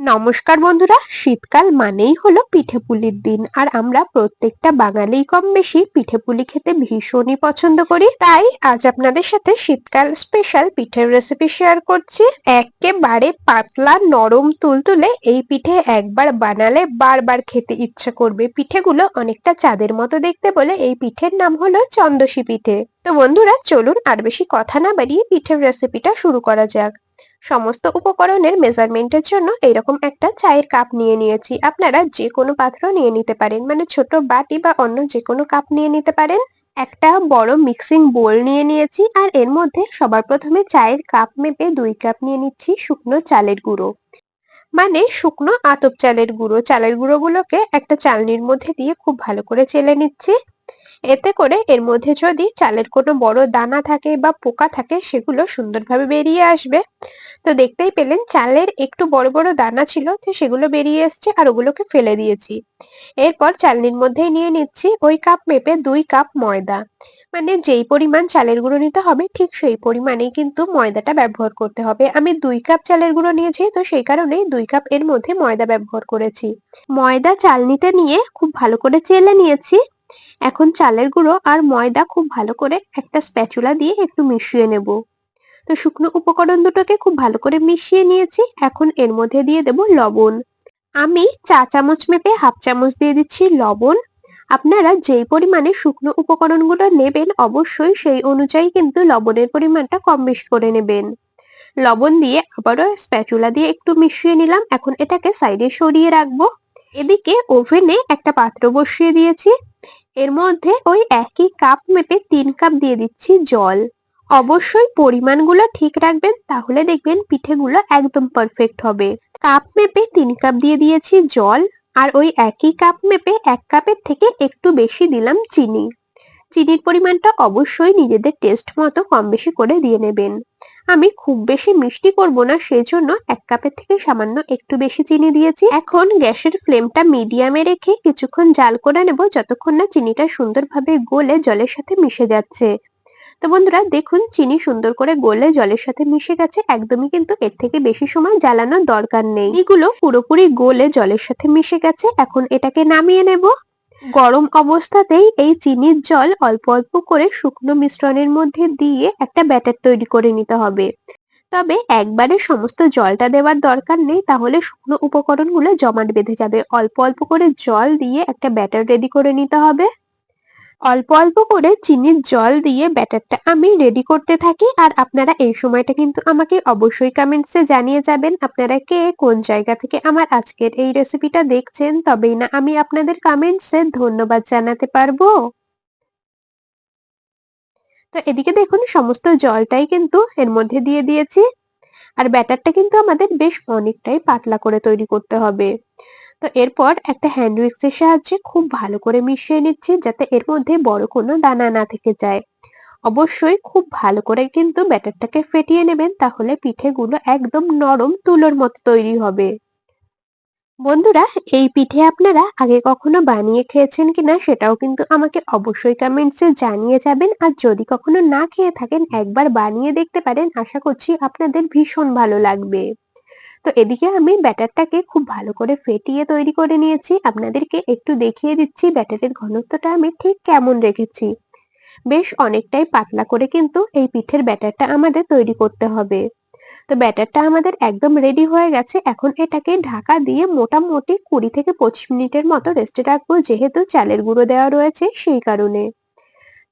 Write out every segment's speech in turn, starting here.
নমস্কার বন্ধুরা, শীতকাল মানেই হলো পিঠে পুলির দিন। আর আমরা প্রত্যেকটা বাঙালি কম বেশি পিঠে পুলি খেতে ভীষণই পছন্দ করি। তাই আজ আপনাদের সাথে শীতকাল স্পেশাল পিঠের রেসিপি শেয়ার করছি। একেবারে পাতলা নরম তুলতুলে এই পিঠে একবার বানালে বারবার খেতে ইচ্ছা করবে। পিঠেগুলো অনেকটা চাঁদের মতো দেখতে বলে এই পিঠের নাম হলো চন্দসী পিঠে। তো বন্ধুরা, চলুন আর বেশি কথা না বাড়িয়ে পিঠের রেসিপিটা শুরু করা যাক। সমস্ত উপকরণের মেজারমেন্টের জন্য এরকম একটা চায়ের কাপ নিয়ে নিয়েছি। আপনারা যে কোনো পাত্র নিয়ে নিতে পারেন। মানে ছোট বাটি বা অন্য যে কোনো কাপ নিয়ে নিতে পারেন। একটা বড় মিক্সিং বোল নিয়ে নিয়েছি আর এর মধ্যে সবার প্রথমে চায়ের কাপ মেপে দুই কাপ নিয়ে নিচ্ছি শুকনো চালের গুঁড়ো। মানে শুকনো আতপ চালের গুঁড়ো। চালের গুঁড়োগুলোকে একটা চালনির মধ্যে দিয়ে খুব ভালো করে চেলে নিচ্ছি। এতে করে এর মধ্যে যদি চালের কোনো বড় দানা থাকে বা পোকা থাকে, সেগুলো সুন্দরভাবে বেরিয়ে আসবে। তো দেখতেই পেলেন, চালের একটু বড় বড় দানা ছিল, তো সেগুলো বেরিয়ে এসছে আর ওগুলোকে ফেলে দিয়েছি। এরপর চালনির মধ্যেই নিয়ে নিচ্ছি ওই কাপ মেপে দুই কাপ ময়দা। মানে যেই পরিমাণ চালের গুঁড়ো নিতে হবে, ঠিক সেই পরিমাণেই কিন্তু ময়দাটা ব্যবহার করতে হবে। আমি দুই কাপ চালের গুঁড়ো নিয়েছি, তো সেই কারণেই দুই কাপ এর মধ্যে ময়দা ব্যবহার করেছি। ময়দা চালনিতে নিয়ে খুব ভালো করে চেলে নিয়েছি। এখন চালের গুঁড়ো আর ময়দা খুব ভালো করে একটা স্প্যাচুলা দিয়ে একটু মিশিয়ে নেব। তো শুকনো উপকরণ দুটোকে খুব ভালো করে মিশিয়ে নিয়েছি, এখন এর মধ্যে দিয়ে দেব লবণ। আমি চা চামচ মেপে হাফ চামচ দিয়ে দিচ্ছি লবণ। আপনারা যেই পরিমাণে শুকনো উপকরণগুলো নেবেন অবশ্যই সেই অনুযায়ী কিন্তু লবণের পরিমাণটা কম বেশি করে নেবেন। লবণ দিয়ে আবারও স্প্যাচুলা দিয়ে একটু মিশিয়ে নিলাম, এখন এটাকে সাইডে সরিয়ে রাখব। এদিকে ওভেনে একটা পাত্র বসিয়ে দিয়েছি। এর মধ্যে ওই একই কাপ মেপে তিন কাপ দিয়ে দিচ্ছি জল। অবশ্যই পরিমাণগুলো ঠিক রাখবেন, তাহলে দেখবেন পিঠেগুলো একদম পারফেক্ট হবে। কাপ মেপে তিন কাপ দিয়ে দিয়েছি জল, আর ওই একই কাপ মেপে এক কাপের থেকে একটু বেশি দিলাম চিনি। চিনির পরিমাণটা অবশ্যই নিজেদের টেস্ট মতো কম বেশি করে দিয়ে নেবেন। আমি খুব বেশি মিষ্টি করব না সেই জন্য এক কাপের থেকে সামান্য একটু বেশি চিনি দিয়েছি। এখন গ্যাসের ফ্লেমটা মিডিয়ামে রেখে কিছুক্ষণ জাল করে নেব, যতক্ষণ না চিনিটা সুন্দরভাবে গলে জলের সাথে মিশে যাচ্ছে। তো বন্ধুরা, দেখুন, চিনি সুন্দর করে গলে জলের সাথে মিশে গেছে, একদমই কিন্তু এর থেকে বেশি সময় জ্বালানোর দরকার নেই। এগুলো পুরোপুরি গলে জলের সাথে মিশে গেছে, এখন এটাকে নামিয়ে নেব। গরম অবস্থাতেই এই চিনির জল অল্প অল্প করে শুকনো মিশ্রণের মধ্যে দিয়ে একটা ব্যাটার তৈরি করে নিতে হবে। তবে একবারে সমস্ত জলটা দেওয়ার দরকার নেই, তাহলে শুকনো উপকরণগুলো জমাট বেঁধে যাবে। অল্প অল্প করে জল দিয়ে একটা ব্যাটার রেডি করে নিতে হবে। অল্প অল্প করে চিনির জল দিয়ে ব্যাটারটা আমি রেডি করতে থাকি। আর আপনারা এই সময়টা কিন্তু আমাকে অবশ্যই কমেন্টসে জানিয়ে যাবেন, আপনারা কে, কোন জায়গা থেকে আমার আজকের এই রেসিপিটা দেখছেন, তবেই না আমি আপনাদের কমেন্টসে ধন্যবাদ জানাতে পারব। তো এদিকে দেখুন, সমস্ত জলটাই কিন্তু এর মধ্যে দিয়ে দিয়েছি। আর ব্যাটারটা কিন্তু আমাদের বেশ অনেকটাই পাতলা করে তৈরি করতে হবে। তো এরপর একটা হ্যান্ড উইক্সের সাহায্যে খুব ভালো করে মিশিয়ে নিচ্ছি যাতে এর মধ্যে বড় কোনো দানা না থেকে যায়। অবশ্যই খুব ভালো করে কিন্তু ব্যাটারটাকে ফেটিয়ে নেবেন তাহলে পিঠেগুলো একদম নরম তুলোর মতো তৈরি হবে। বন্ধুরা, এই পিঠে আপনারা আগে কখনো বানিয়ে খেয়েছেন কিনা সেটাও কিন্তু আমাকে অবশ্যই কমেন্টসে জানিয়ে যাবেন। আর যদি কখনো না খেয়ে থাকেন, একবার বানিয়ে দেখতে পারেন। আশা করছি আপনাদের ভীষণ ভালো লাগবে। তো এদিকে আমি ব্যাটারটাকে খুব ভালো করে ফেটিয়ে তৈরি করে নিয়েছি। আপনাদেরকে একটু দেখিয়ে দিচ্ছি ব্যাটারের ঘনত্বটা আমি ঠিক কেমন রেখেছি। বেশ অনেকটাই পাতলা করে কিন্তু এই পিঠের ব্যাটারটা আমাদের তৈরি করতে হবে। তো ব্যাটারটা আমাদের একদম রেডি হয়ে গেছে। এখন এটাকে ঢাকা দিয়ে মোটামুটি কুড়ি থেকে পঁচিশ মিনিটের মতো রেস্টে রাখব। যেহেতু চালের গুঁড়ো দেওয়া রয়েছে সেই কারণে।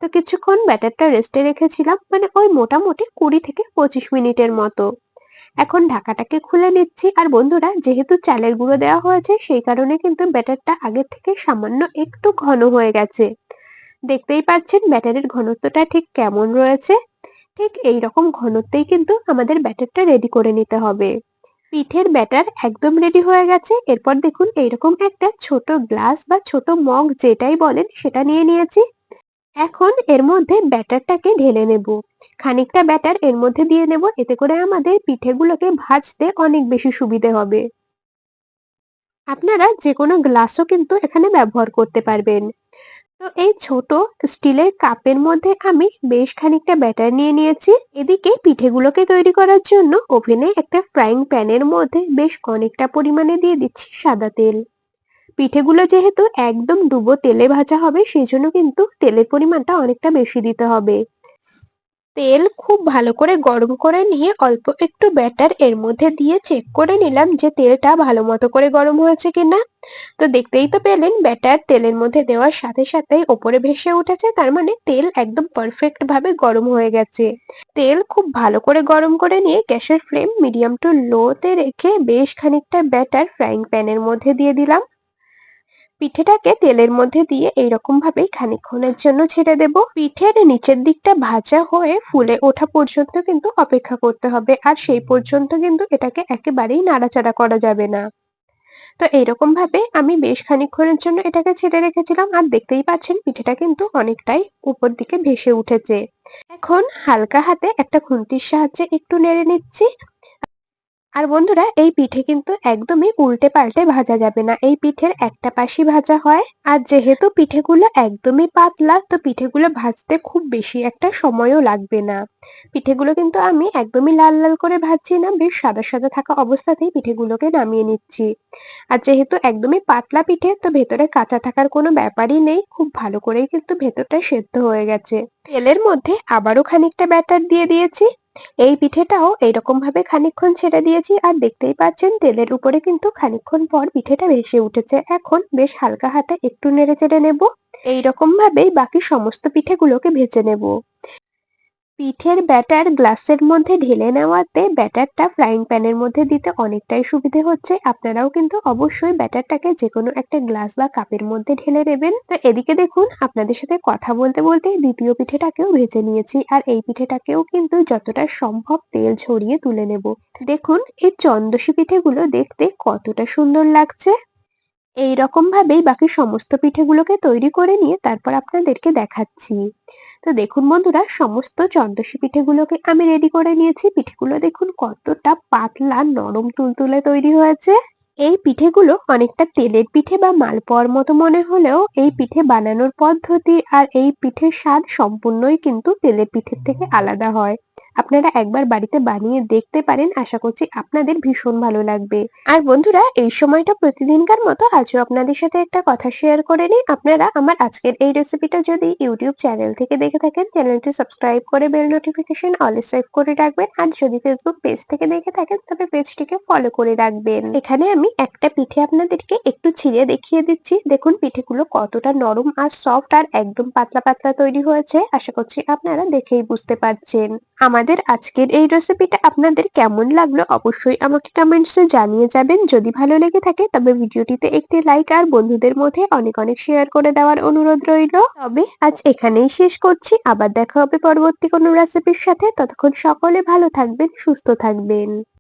তো কিছুক্ষণ ব্যাটারটা রেস্টে রেখেছিলাম। মানে ওই মোটামুটি কুড়ি থেকে পঁচিশ মিনিটের মতো। এখন ঢাকাটাকে খুলে নিচ্ছি। আর বন্ধুরা, যেহেতু চালের গুঁড়ো দেওয়া হয়েছে, সেই কারণে কিন্তু ব্যাটারটা আগের থেকে সামান্য একটু ঘন হয়ে গেছে। দেখতেই পাচ্ছেন ব্যাটারের ঘনত্বটা ঠিক কেমন রয়েছে। ঠিক এই রকম ঘনত্বেই কিন্তু আমাদের ব্যাটারটা রেডি করে নিতে হবে। পিঠের ব্যাটার একদম রেডি হয়ে গেছে। এরপর দেখুন, এইরকম একটা ছোট গ্লাস বা ছোট মগ যেটাই বলেন, সেটা নিয়ে নিয়েছি। এখন এর মধ্যে ব্যাটারটাকে ঢেলে নেব। খানিকটা ব্যাটার এর মধ্যে দিয়ে নেব, এতে করে আমাদের পিঠেগুলোকে ভাজতে অনেক বেশি সুবিধে হবে। আপনারা যে কোনো গ্লাসও কিন্তু এখানে ব্যবহার করতে পারবেন। তো এই ছোট স্টিলের কাপের মধ্যে আমি বেশ খানিকটা ব্যাটার নিয়ে নিয়েছি। এদিকে পিঠেগুলোকে তৈরি করার জন্য ওভেনে একটা ফ্রাইং প্যানের মধ্যে বেশ অনেকটা পরিমাণে দিয়ে দিচ্ছি সাদা তেল। পিঠেগুলো যেহেতু একদম ডুবো তেলে ভাজা হবে সেই জন্য কিন্তু তেলের পরিমাণটা অনেকটা বেশি দিতে হবে। তেল খুব ভালো করে গরম করে নিয়ে অল্প একটু ব্যাটার এর মধ্যে দিয়ে চেক করে নিলাম যে তেলটা ভালো মতো করে গরম হয়েছে কিনা। তো দেখতেই তো পেলেন, ব্যাটার তেলের মধ্যে দেওয়ার সাথে সাথেই ওপরে ভেসে উঠেছে, তার মানে তেল একদম পারফেক্ট ভাবে গরম হয়ে গেছে। তেল খুব ভালো করে গরম করে নিয়ে গ্যাসের ফ্লেম মিডিয়াম টু লোতে রেখে বেশ খানিকটা ব্যাটার ফ্রাইং প্যানের মধ্যে দিয়ে দিলাম। পিঠেটাকে তেলের মধ্যে দিয়ে এইরকম ভাবেই খানিকক্ষণের জন্য ছেড়ে দেব। পিঠের নিচের দিকটা ভাজা হয়ে ফুলে ওঠা পর্যন্ত কিন্তু অপেক্ষা করতে হবে। আর সেই পর্যন্ত কিন্তু এটাকে একেবারেই নাড়াচাড়া করা যাবে না। তো এইরকম ভাবে আমি বেশ খানিকক্ষণের জন্য এটাকে ছেড়ে রেখেছিলাম। আর দেখতেই পাচ্ছেন পিঠেটা কিন্তু অনেকটাই উপর দিকে ভেসে উঠেছে। এখন হালকা হাতে একটা খুন্তির সাহায্যে একটু নেড়ে নিচ্ছি। আর বন্ধুরা, এই পিঠে কিন্তু একদমই উল্টে পাল্টে ভাজা যাবে না। এই পিঠের একটা পাশই ভাজা হয়। আর যেহেতু পিঠেগুলো একদমই পাতলা, তো পিঠেগুলো ভাজতে খুব বেশি একটা সময়ও লাগবে না। পিঠেগুলো কিন্তু আমি একদমই লাল লাল করে ভাজছি না, বেশ সাদা সাদা থাকা অবস্থাতেই পিঠেগুলোকে নামিয়ে নিচ্ছি। আর যেহেতু একদমই পাতলা পিঠে, তো ভেতরে কাঁচা থাকার কোনো ব্যাপারই নেই, খুব ভালো করেই কিন্তু ভেতরটা সেদ্ধ হয়ে গেছে। তেলের মধ্যে আবারও খানিকটা ব্যাটার দিয়ে দিয়েছি। এই পিঠেটাও এইরকম ভাবে খানিক্ষণ ছেড়ে দিয়েছি আর দেখতেই পাচ্ছেন তেলের উপরে কিন্তু খানিক্ষণ পর পিঠেটা ভেসে উঠেছে। এখন বেশ হালকা হাতে একটু নেড়ে চেড়ে নেব। এইরকম ভাবেই বাকি সমস্ত পিঠেগুলোকে ভেজে নেব। পিঠের ব্যাটার গ্লাসের মধ্যে ঢেলে নেওয়াতে ব্যাটারটা ফ্রাইং প্যানের মধ্যে দিতে অনেকটাই সুবিধে হচ্ছে। আপনারাও কিন্তু অবশ্যই ব্যাটারটাকে যে কোনো একটা গ্লাস বা কাপের মধ্যে ঢেলে নেবেন। তো এদিকে দেখুন, আপনাদের সাথে কথা বলতে বলতে দ্বিতীয় পিঠেটাকেও ভেজে নিয়েছি আর এই পিঠেটাকেও কিন্তু যতটা সম্ভব তেল ছড়িয়ে তুলে নেব। দেখুন, এই চন্দসি পিঠেগুলো দেখতে কতটা সুন্দর লাগছে। এই ভাবেই বাকি সমস্ত পিঠেগুলোকে তৈরি করে নিয়ে তারপর আপনাদেরকে দেখাচ্ছি। তো দেখুন বন্ধুরা, সমস্ত চন্দসী পিঠেগুলোকে আমি রেডি করে নিয়েছি। পিঠেগুলো দেখুন কতটা পাতলা, নরম তুলতুলে তৈরি হয়েছে। এই পিঠেগুলো অনেকটা তেলের পিঠে বা মালপোয়ার মতো মনে হলেও এই পিঠে বানানোর পদ্ধতি আর এই পিঠের স্বাদ সম্পূর্ণই কিন্তু তেলের পিঠের থেকে আলাদা হয়। আপনারা একবার বাড়িতে বানিয়ে দেখতে পারেন। আশা করছি আপনাদের ভীষণ ভালো লাগবে। আর বন্ধুরা, এই সময়টা প্রতিদিনকার মতো আজও আপনাদের সাথে একটা কথা শেয়ার করে নিই। আপনারা আমার আজকের এই রেসিপিটা যদি ইউটিউব চ্যানেল থেকে দেখে থাকেন চ্যানেলটি সাবস্ক্রাইব করে বেল নোটিফিকেশন অলে সেভ করে রাখবেন। আর যদি ফেসবুক পেজ থেকে দেখে থাকেন, তবে পেজটিকে ফলো করে রাখবেন। এখানে আমি একটা পিঠে আপনাদেরকে একটু ছিঁড়ে দেখিয়ে দিচ্ছি। দেখুন, পিঠেগুলো কতটা নরম আর সফট আর একদম পাতলা পাতলা তৈরি হয়েছে। আশা করছি আপনারা দেখেই বুঝতে পারছেন। আমাদের আজকের এই রেসিপিটা আপনাদের কেমন লাগল অবশ্যই আমাকে কমেন্টসে জানিয়ে যাবেন। যদি ভালো লেগে থাকে তবে ভিডিওটিতে একটি লাইক আর বন্ধুদের মধ্যে অনেক অনেক শেয়ার করে দেওয়ার অনুরোধ রইল। তবে আজ এখানেই শেষ করছি। আবার দেখা হবে পরবর্তী কোনো রেসিপির সাথে। ততক্ষণ সকলে ভালো থাকবেন, সুস্থ থাকবেন।